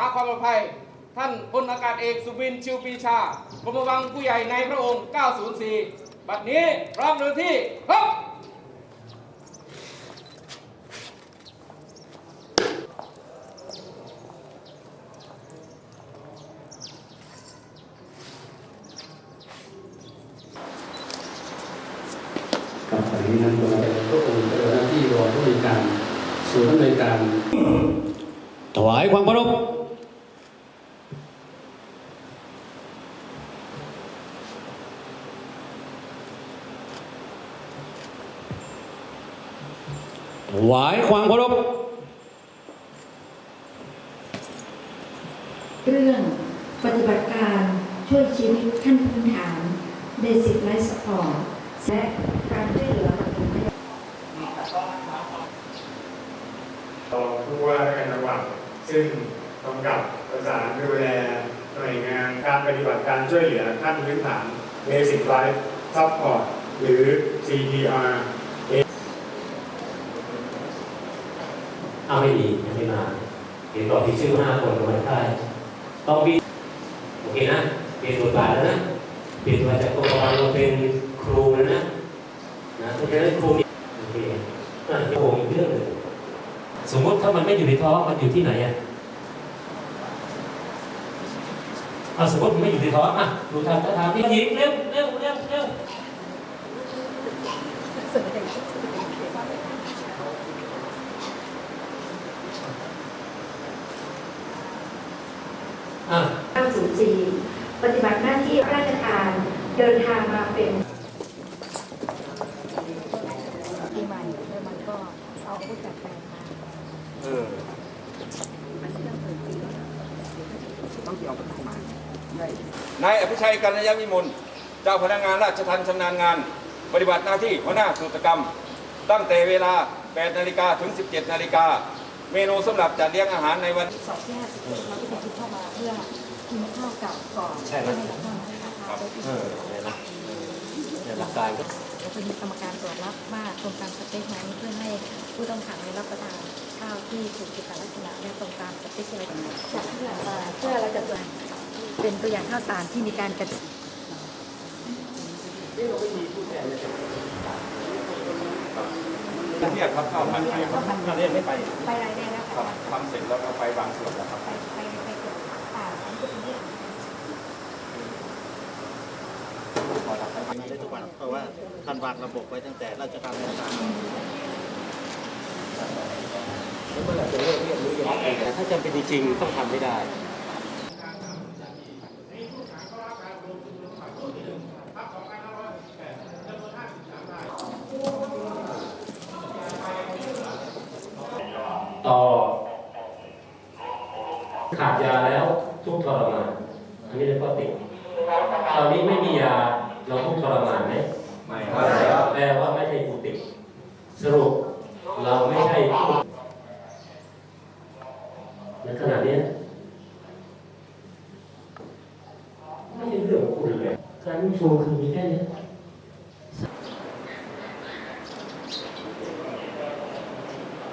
หาความปลอดภัย ท่านพลอากาศเอกสุบินชิวปรีชากรมวังผู้ใหญ่ในพระองค์ 904 บัดนี้พร้อมเดินที่พบกับอันนี้นั้นเราก็คงเป็นหน้าที่รองผู้บริการศูนย์อำนวยการถวายความเคารพ ถวายความเคารพเรื่องปฏิบัติการช่วยชีวิตขั้นพื้นฐานเบสิ c ไลฟ์สปอร์ตและการช่วยเหลือปฐมพยาบาลรองผู้ว่าราชการจังหวัดซึ่งกำกับประสานดูแลหน่วยงานการปฏิบัติการช่วยเหลือขั้นพื้นฐาน Basic Life Support หรือ CPR เอาไม่ดียังไม่มาเห็นบอกที่ชื่อห้าคนลงมาได้ต้องบินโอเคนะเปลี่ยนบทบาทแล้วนะเปลี่ยนมาจากตัวละครมาเป็นครูแล้วนะนะเพราะฉะนั้นครูนี่โอเคอะโยงอีกเรื่องหนึ่งสมมติถ้ามันไม่อยู่ในท้องมันอยู่ที่ไหนอะเอาสมมติมันไม่อยู่ในท้องอะดูทางท่าทางที่หญิงเร็วเร็วเร็วเร็ว เข้าสู่จีปฏิบัติหน้าที่ราชการเดินทางมาเป็นปีใม่แล้วมันก็เอาอาวุธจกแฟมาเออมันเรื่งเปิดต้องเอาไปทำมานายอภิชัยกัญญาวิมุลเจ้าพนักงานราชทันชำนาญงาน ปฏิบัติหน้าที่หัวหน้าสุตกรรม ตั้งแต่เวลา 8 นาฬิกาถึง 17 นาฬิกา เมนูสำหรับจัดเลี้ยงอาหารในวันที่2ที่5 จะคิดเข้ามาเพื่อกินข้าวกับก่อนใช่ไหมแล้วก็นะคะได้ที่เออเนี่ยนะเนี่ยหลักการก็แล้วจะมีกรรมการตรวจรับว่าตรงตามสเปคไหมเพื่อให้ผู้ต้องขังได้รับประทานข้าวที่ถูกสุขลักษณะและตรงตามสเปคที่เรากำหนดจากเพื่อเพื่อเราจะตรวจเป็นตัวอย่างข้าวสารที่มีการกระเรียกครับเข้ามาครับเรียกไม่ไปไปรายได้แล้วครัค่ะบทำเสร็จแล้วก็ไปบางส่วนแล้วครับ ไปไปไปเกิดอ่าอันนี้เป็นเรื่อง ทำได้ทุกวัน เพราะว่าท่านวางระบบไว้ตั้งแต่ราชการในการแต่ถ้าจำเป็นจริงๆต้องทำไม่ได้ต่อขาดยาแล้วทุกทรมานอันนี้เรียกว่าติดตอนนี้ไม่มียา เราทุกข์ทรมานไหมไม่แปลว่าไม่ใช่ผู้ติดสรุปเราไม่ใช่ผู้ในขณะนี้ไม่ใช่เรื่องของคุณเลยการชูคือ